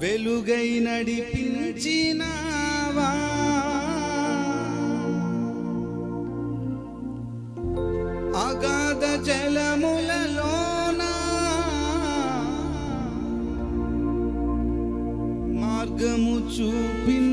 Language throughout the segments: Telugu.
వెలుగై నడిపించినవా? అగాధ జలములలోన? మార్గము చూపిన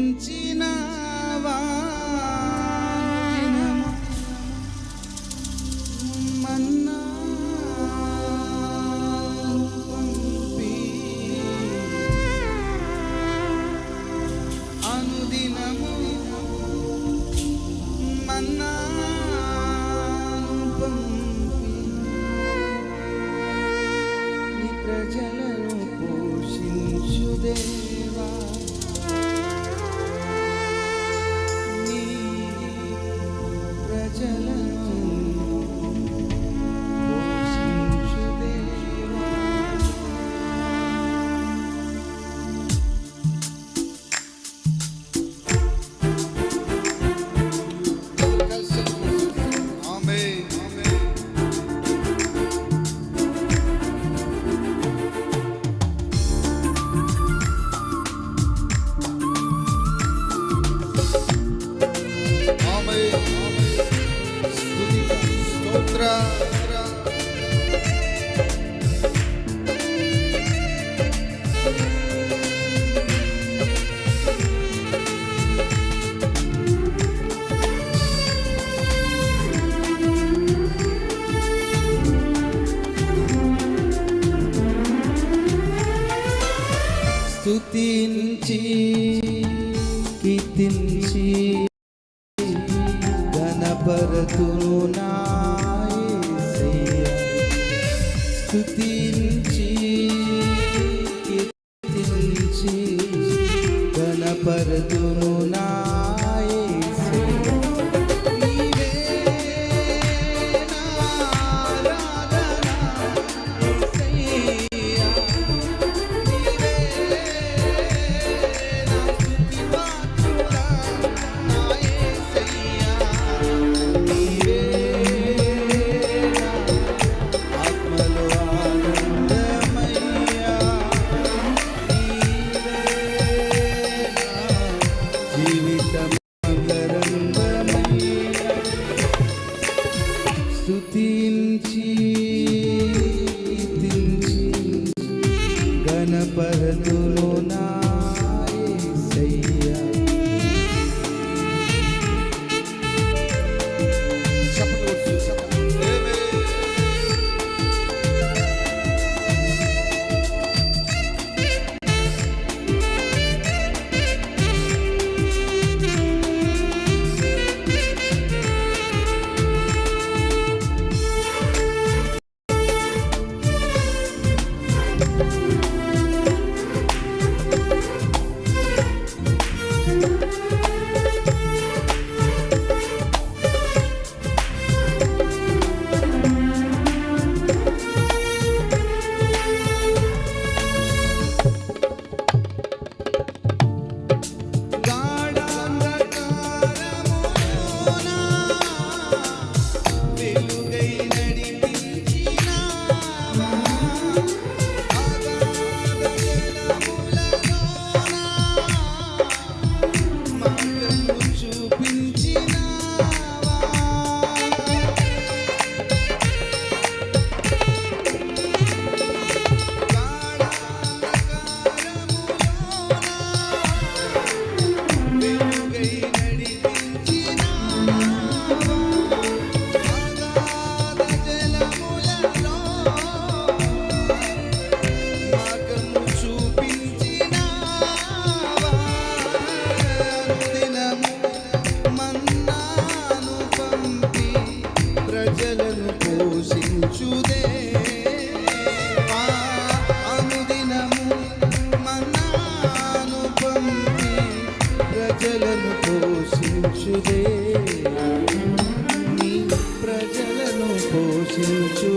Oh no.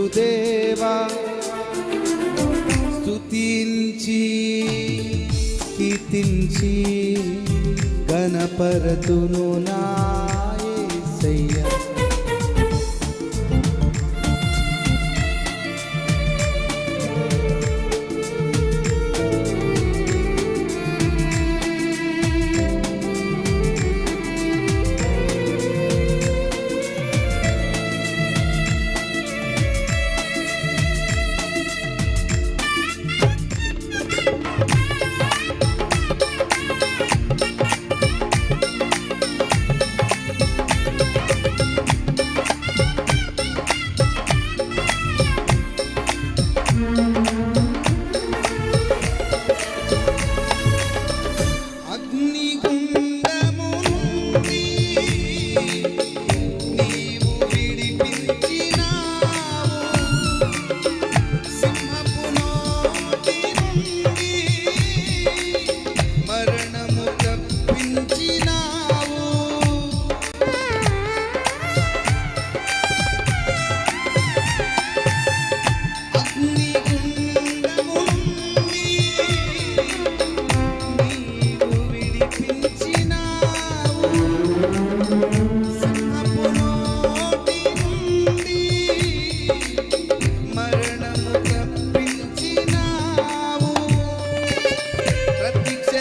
గురుదేవా స్తుతించి కీర్తించి గణపరతును నాయ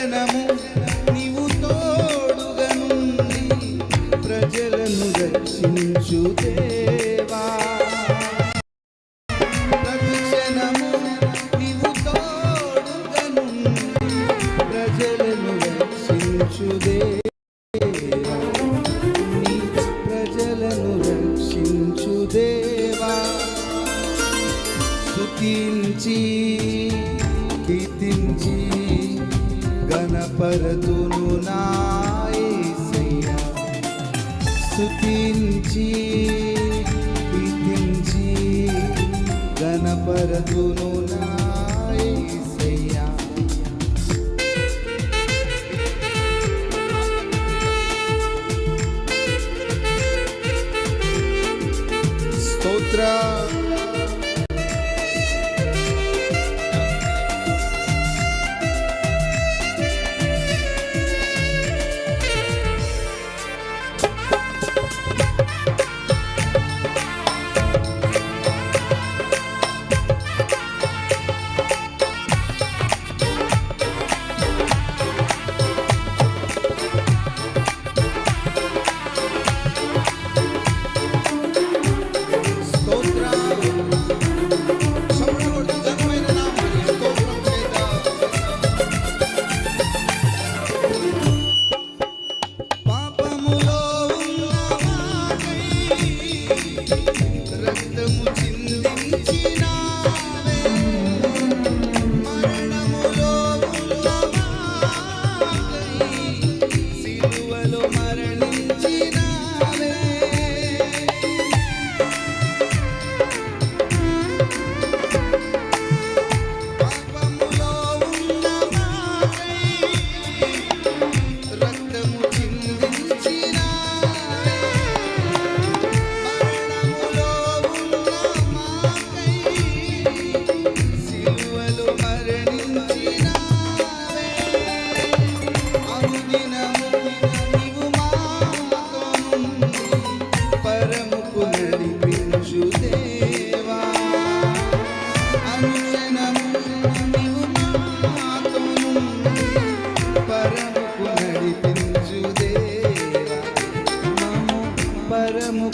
క్షణము నీవు తోడుగా నుండి ప్రజలను రక్షించు దేవా. ప్రజలను దేవా. బలపరతును నాయసయ్యా స్తుతించి స్థుతించి గణపరతును నా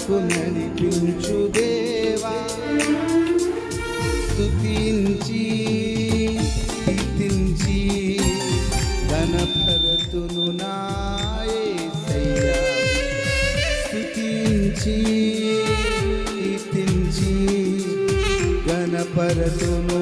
నడచు నడిపించు దేవా స్తుతించి స్థితించి ఘనపరతును నాయసయ్యా స్తుతించి స్థితించి ఘనపరతును